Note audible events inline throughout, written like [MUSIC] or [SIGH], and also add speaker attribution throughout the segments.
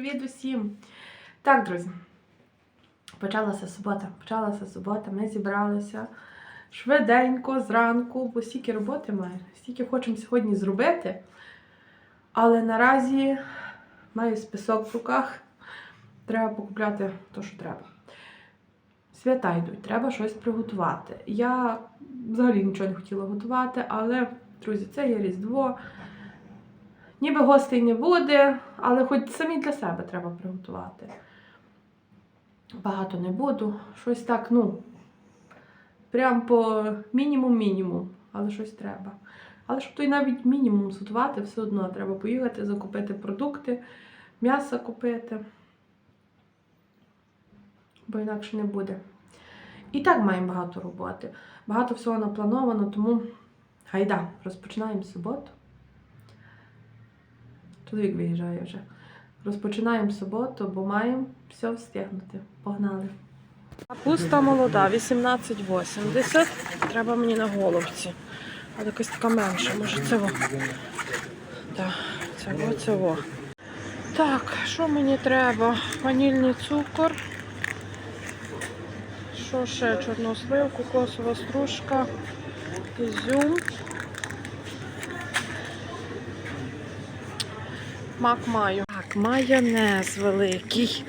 Speaker 1: Привіт усім! Так, друзі, почалася субота. Почалася субота, ми зібралися швиденько зранку, бо стільки роботи маю, стільки хочемо сьогодні зробити. Але наразі маю список в руках. Треба покупляти те, що треба. Свята йдуть, треба щось приготувати. Я взагалі нічого не хотіла готувати, але, друзі, це є Різдво. Ніби гостей не буде, але хоч самі для себе треба приготувати. Багато не буду. Щось так, ну, прям по мінімум-мінімум, але щось треба. Але щоб той навіть мінімум зготувати, все одно треба поїхати, закупити продукти, м'ясо купити. Бо інакше не буде. І так маємо багато роботи. Багато всього наплановано, тому гайда, розпочинаємо суботу. Чоловік виїжджає вже. Розпочинаємо суботу, бо маємо все встигнути. Погнали. Капуста молода, 18,80. Треба мені на головці. Але якась така менша. Може во. Так, це во. Так, що мені треба? Ванільний цукор. Що ще? Чорнослив, кокосова стружка, ізюм. Мак маю. Так, майонез великий.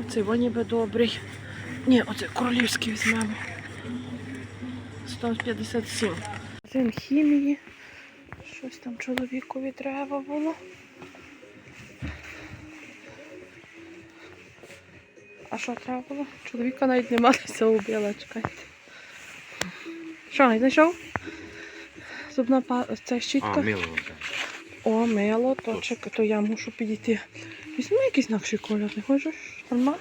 Speaker 1: Оцей во ніби добрий. Ні, оцей королівський візьмемо. 157. Один хімії. Щось там чоловікові треба було. А що треба було? Чоловіка навіть нема [LAUGHS] все убила, чекайте. Що, не знайшов? Зубна па... Це щітка.
Speaker 2: А, мило.
Speaker 1: О, мило, то чекай, то я мушу підійти. Візьми якийсь інакший кольор, не хочеш? Нормально?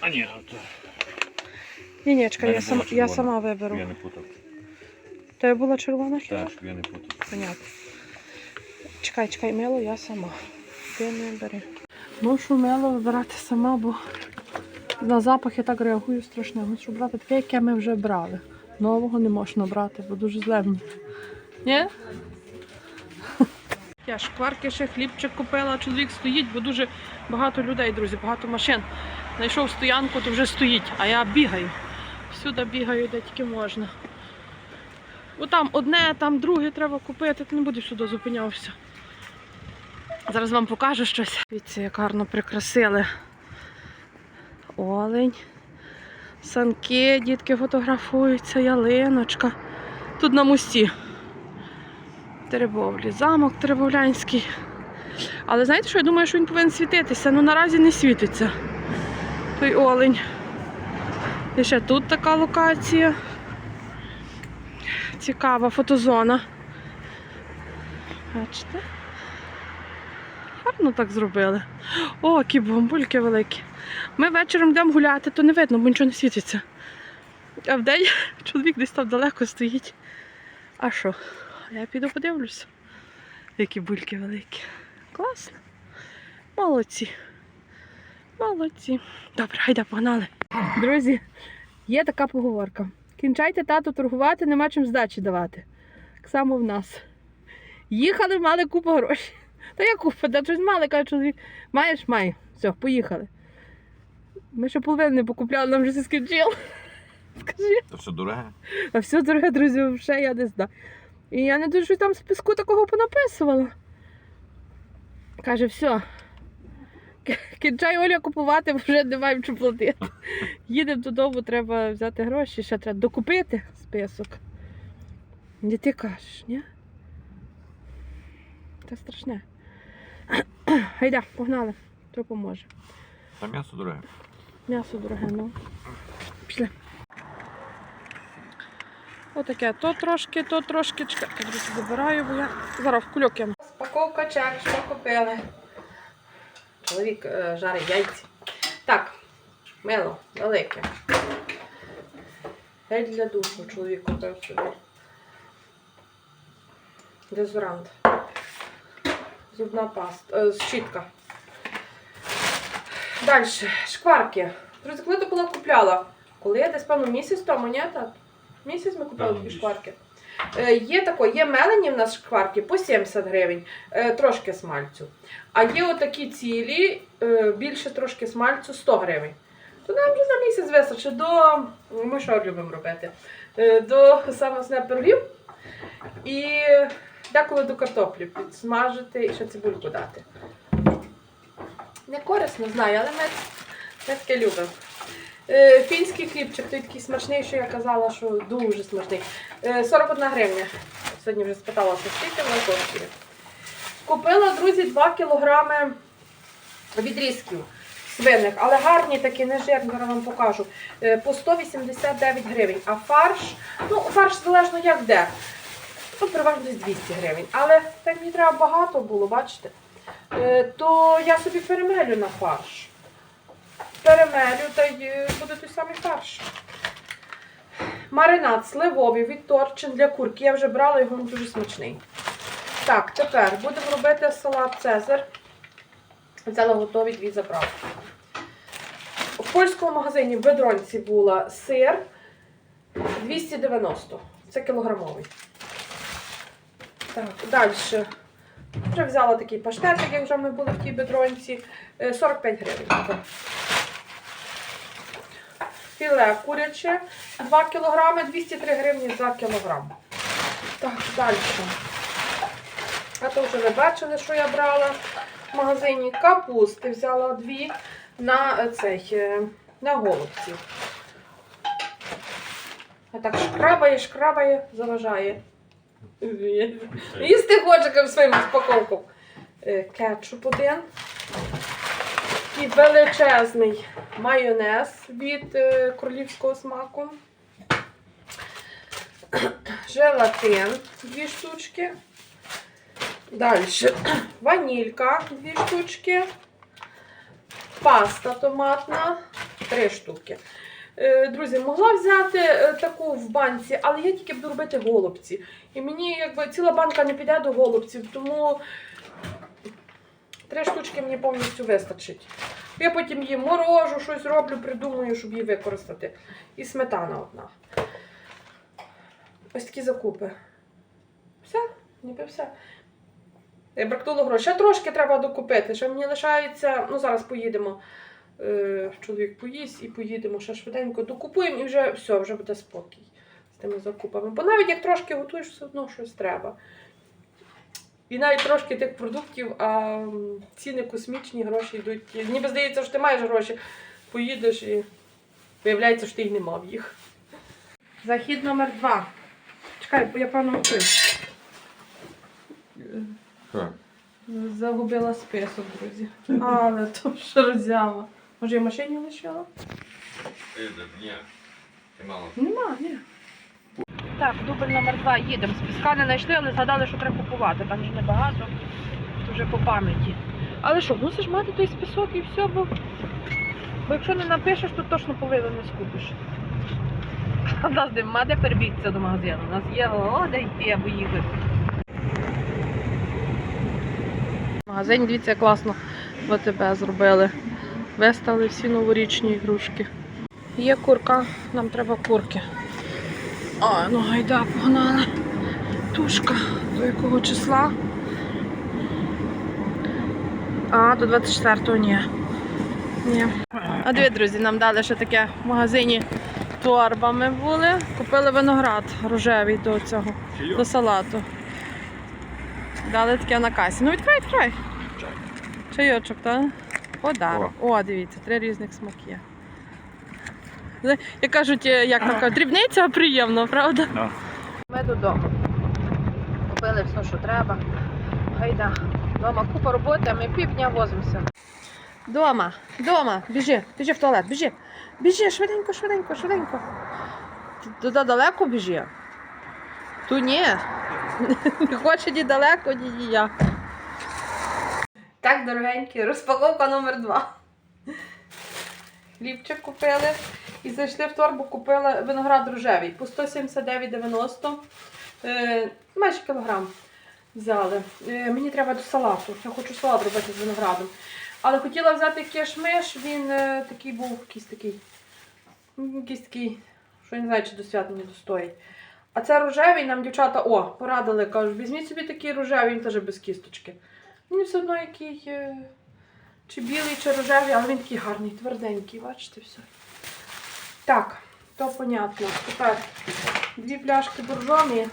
Speaker 2: А ні, то
Speaker 1: Ні, ні, чекай, я сама, я сама виберу.
Speaker 2: я не путав.
Speaker 1: Тебе була червона хіба?
Speaker 2: Так, я не путав.
Speaker 1: Понятно. Чекай, чекай, мило, я сама. Ти не бери. Мушу мило вибирати сама, бо на запах я так реагую страшно. Мушу брати таке, яке ми вже брали. Нового не можна брати, бо дуже зле мені. Ні? Я шкварки ще хлібчик купила, чоловік стоїть, бо дуже багато людей, друзі, багато машин. Знайшов стоянку, то вже стоїть, а я бігаю. Всюди бігаю, де тільки можна. Бо там одне, там друге треба купити, ти не будеш сюди зупинявся. Зараз вам покажу щось. Дивіться, як гарно прикрасили. Олень. Санки, дітки фотографуються, ялиночка. Тут на мості. Теребовлі, замок Теребовлянський. Але знаєте що, я думаю, що він повинен світитися. Ну наразі не світиться. Той олень. І ще тут така локація. Цікава фотозона. Бачите? Гарно так зробили. О, які бомбульки великі. Ми вечором йдемо гуляти, то не видно, бо нічого не світиться. А вдень [LAUGHS] чоловік десь там далеко стоїть. А що? Я піду подивлюся. Які бульки великі. Класно. Молодці. Молодці. Добре, гайда, погнали. Друзі, є така поговорка. Кінчайте тату торгувати, нема чим здачі давати. Так само в нас. Їхали, мали купу грошей. Та я купа, та щось мали, каже чоловік. Маєш, маю. Все, поїхали. Ми ще половину не покупляли, нам вже все скінчило. Скажи.
Speaker 2: То все дороге?
Speaker 1: А все, дороге друзі, вже я не знаю. І я не дуже там списку такого понаписувала. Каже, все. Кінчай Оля купувати, вже не маємо чим платити. Їдемо додому, треба взяти гроші, ще треба докупити список. Не ти кажеш, ні? Це страшне. [CLEARS THROAT] Гайда, погнали, то поможе.
Speaker 2: Та м'ясо дороге.
Speaker 1: М'ясо дороге, ну. Пішли. Отаке, то трошки, то трошки. Чекайте, друзі, забираю, бо я зараз в кульок я. Спаковка чек, що купили. Чоловік е, жарить яйці. Так, мило, велике. Гель для душу чоловік купив собі. Дезорант. Зубна паста. Е, щітка. Далі, шкварки. Друзі, коли ти була купляла? Коли я десь, певно, місяць тому, ні, так? Місяць ми купили
Speaker 2: Так,
Speaker 1: такі
Speaker 2: місяць.
Speaker 1: шкварки. Е, Є тако, є мелені в нас шкварки по 70 гривень, е, трошки смальцю. А є отакі цілі, е, більше трошки смальцю 100 гривень. То нам вже на місяць вистачить до. Ми що любимо робити? Е, До саме основне пирогів і деколи до картоплі підсмажити і ще цибульку дати. Не корисно, знаю, але ми, ми таке любимо. Е, Фінський хлібчик, той такий смачний, що я казала, що дуже смачний. Е, 41 гривня. Сьогодні вже спитала, що скільки вона коштує. Купила, друзі, 2 кілограми відрізків свиних, але гарні такі, не жирні, зараз вам покажу. Е, По 189 гривень. А фарш, ну фарш залежно як де. Ну, переважно десь 200 гривень. Але так мені треба багато було, бачите? Е, То я собі перемелю на фарш. Перемелю та й е, буде той самий фарш. Маринад сливовий від торчин для курки. Я вже брала його він дуже смачний. Так, тепер будемо робити салат Цезар. Взяла готові дві заправки. В польському магазині в Бедронці була сир 290. Це кілограмовий. Так, далі. Вже взяла такий паштетик, як вже ми були в тій бедронці. е, 45 гривень. Філе куряче 2 кг, 203 гривні за кілограм. Так, далі. А то вже ви бачили, що я брала в магазині. Капусти взяла дві на е, цей, е, на голубці. А так шкрабає, шкрабає, заважає. Їсти хоче своїм спаковком. Е, Кетчуп один. Такий величезний майонез від е, королівського смаку. Желатин дві штучки. Далі ванілька дві штучки. Паста томатна три штуки. Е, Друзі, могла взяти е, таку в банці, але я тільки буду робити голубці. І мені якби ціла банка не піде до голубців, тому три штучки мені повністю вистачить. Я потім її морожу, щось роблю, придумаю, щоб її використати. І сметана одна. Ось такі закупи. Все, ніби все. Е, Бракнуло грошей. Ще трошки треба докупити. Ще мені лишається, ну зараз поїдемо. Е, Чоловік поїсть і поїдемо ще швиденько докупуємо і вже все, вже буде спокій з тими закупами. Бо навіть як трошки готуєш, все одно щось треба. І навіть трошки тих продуктів, а ціни космічні, гроші йдуть. Ніби здається, що ти маєш гроші, поїдеш і виявляється, що ти й не мав їх. Захід номер два. Чекай, бо я певно готую.
Speaker 2: Що?
Speaker 1: Загубила список, друзі. Але то що роззяла. Може, я в машині лишила?
Speaker 2: Ні. Ти мало.
Speaker 1: Нема, ні. Так, дубль номер два їдемо. Списка не знайшли, але згадали, що треба купувати. Там ж небагато, то вже по пам'яті. Але що, мусиш мати той список і все, бо, бо якщо не напишеш, то точно половину не скупиш. А в нас нема де перебігтися до магазину. У нас є о, де йти або їхати. Магазин, дивіться, як класно ВТБ зробили. Виставили всі новорічні ігрушки. Є курка, нам треба курки. А, ну гайда, погнали. Тушка. До якого числа? А, до 24-го ні. Ні. А дві, друзі, нам дали ще таке в магазині торбами були. Купили виноград рожевий до цього, до салату. Дали таке на касі. Ну відкривай, відкривай. Чайочок, так? Подарок. О, дивіться, три різних смаки. Як кажуть, е, як кажуть, дрібниця а приємно, правда?
Speaker 2: Да.
Speaker 1: Ми додому. Купили все, що треба. Гайда. Дома купа роботи, а ми півдня возимося. Дома, дома, біжи, біжи в туалет, біжи. Біжи, швиденько, швиденько, швиденько. Туди далеко біжи. Ту ні. Не хоче ні далеко, ні ніяк. Так, дорогенькі, розпаковка номер два. Хлібчик купили і зайшли в торбу, купили виноград рожевий по 179,90. Е, майже кілограм взяли. Е, мені треба до салату. Я хочу салат робити з виноградом. Але хотіла взяти кишмиш, він е, такий був, якийсь такий, м, якийсь такий, що я не знаю, чи до свят мені достоїть. А це рожевий нам дівчата, о, порадили, кажуть, візьміть собі такий рожевий, він теж без кісточки. Мені все одно який. Чи білий, чи рожевий, але він такий гарний, тверденький, бачите все. Так, то понятно. Тепер дві пляшки боржомі.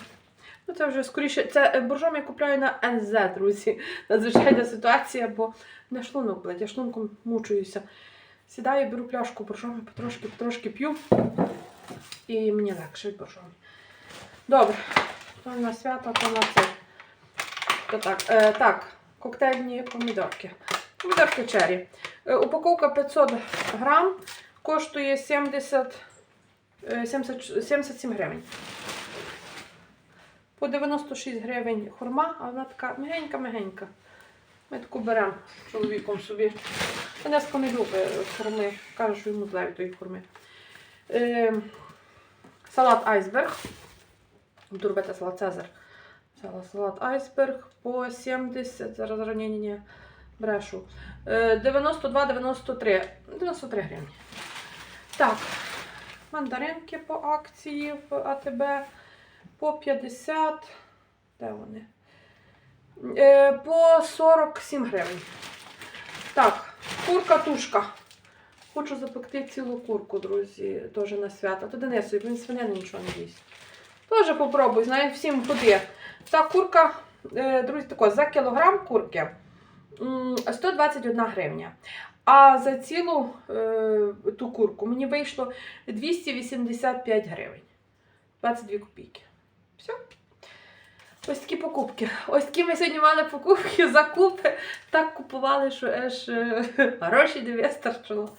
Speaker 1: Ну, це вже скоріше. Це е, боржомі я купляю на НЗ, друзі. Надзвичайна ситуація, бо не шлунок, блядь, я шлунком мучуюся. Сідаю, беру пляшку боржомі, потрошки, потрошки п'ю. І мені легше від боржомі. Добре. То на свято, то на це. То так, е, так, коктейльні помідорки. Помідорки черрі. Е, упаковка 500 грам коштує 70, е, 70, 77 гривень. По 96 гривень хурма, а вона така мягенька-мягенька. Ми таку беремо чоловіком собі. Донецько не любить хурми. Каже, що йому зле від тої хурми. Е, салат айсберг. Робити салат Цезар. Салат айсберг по 70. Зараз зараз ні, ні, ні. Брешу. Е, 92-93. 93 гривні. Так. Мандаринки по акції в АТБ по 50. Де вони? Е, по 47 гривень. Так, курка тушка. Хочу запекти цілу курку, друзі, теж на свято. То Денису, він свинини нічого не їсть. Теж попробуй, знаю, всім ходи. Та курка, е, друзі, тако, за кілограм курки 121 гривня. А за цілу е, ту курку мені вийшло 285 гривень. 22 копійки. Все. Ось такі покупки. Ось такі ми сьогодні мали покупки, [LAUGHS] закупи. Так купували, що аж е, [LAUGHS] гроші не вистачило.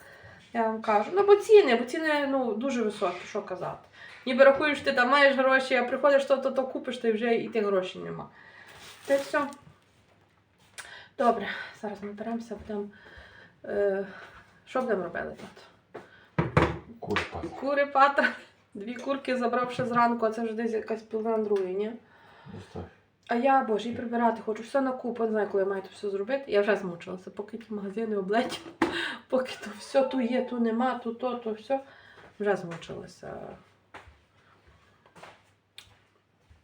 Speaker 1: Я вам кажу. Ну, бо ціни, бо ціни ну, дуже високі, що казати. Ніби рахуєш, ти там маєш гроші, а приходиш то, то, то купиш, ти вже і тих грошей нема. Та все. Добре, зараз ми беремося, будемо. Е, що будемо робити тут?
Speaker 2: Курпа.
Speaker 1: Кури патра. Дві курки забрав ще зранку, а це вже десь якась половина другої, ні?
Speaker 2: Достав.
Speaker 1: А я, боже, і прибирати хочу, все на купу, не знаю, коли я маю то все зробити. Я вже змучилася, поки ті магазини облетіли, [LAUGHS] поки то все ту є, ту нема, ту то, то все. Вже змучилася.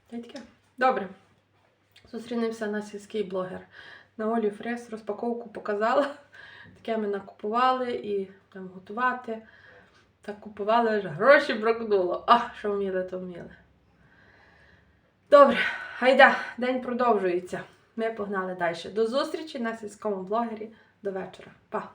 Speaker 1: Та й таке. Добре. Зустрінемося на сільський блогер. На Олі Фрес розпаковку показала. [LAUGHS] Таке ми накупували і там готувати. Так купували, аж гроші бракнуло. А, що вміли, то вміли. Добре, гайда, день продовжується. Ми погнали далі. До зустрічі на сільському блогері до вечора. Па!